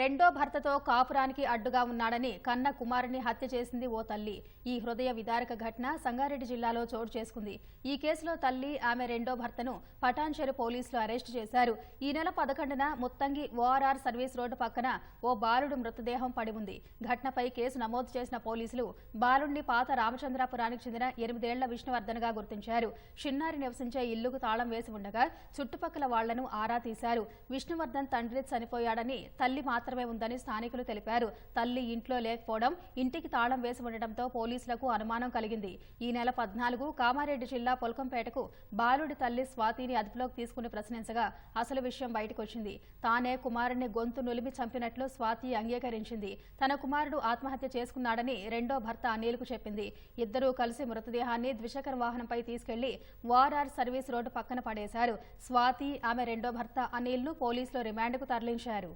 రెండో భర్తతో కాపురానికి అడ్డుగా ఉన్నాడని కన్న కుమారుని హత్య చేసింది ఓ తల్లి. ఈ హృదయ విదారక ఘటన సంగారెడ్డి జిల్లాలో చోటు చేసుకుంది. ఈ కేసులో తల్లి ఆమె రెండో భర్తను పటాన్చెరు పోలీసులు అరెస్టు చేశారు. ఈ నెల పదకొండున ముత్తంగి ఓఆర్ఆర్ సర్వీస్ రోడ్డు పక్కన ఓ బాలుడు మృతదేహం పడి ఉంది. ఘటనపై కేసు నమోదు చేసిన పోలీసులు బాలుడిని పాత రామచంద్రాపురానికి చెందిన ఎనిమిదేళ్ళ విష్ణువర్ధన్గా గుర్తించారు. చిన్నారి నివసించే ఇల్లుకు తాళం వేసి ఉండగా చుట్టుపక్కల వాళ్ళను ఆరా తీశారు. విష్ణువర్ధన్ తండ్రి చనిపోయాడని తల్లి మాత్రమే ఉందని స్థానికులు తెలిపారు. తల్లి ఇంట్లో లేకపోవడం ఇంటికి తాళం వేసి ఉండటంతో పోలీసులకు అనుమానం కలిగింది. ఈ నెల పద్నాలుగు కామారెడ్డి జిల్లా పొలకంపేటకు బాలుడి తల్లి స్వాతిని అదుపులోకి తీసుకుని ప్రశ్నించగా అసలు విషయం బయటకొచ్చింది. తానే కుమారుడిని గొంతు నులిమి చంపినట్లు స్వాతి అంగీకరించింది. తన కుమారుడు ఆత్మహత్య చేసుకున్నాడని రెండో భర్త అనిల్కు చెప్పింది. ఇద్దరూ కలిసి మృతదేహాన్ని ద్విచక్ర వాహనంపై తీసుకెళ్ళి వార్ఆర్ సర్వీస్ రోడ్డు పక్కన పడేశారు. స్వాతి ఆమె రెండో భర్త అనిల్ను పోలీసులు రిమాండ్కు తరలించారు.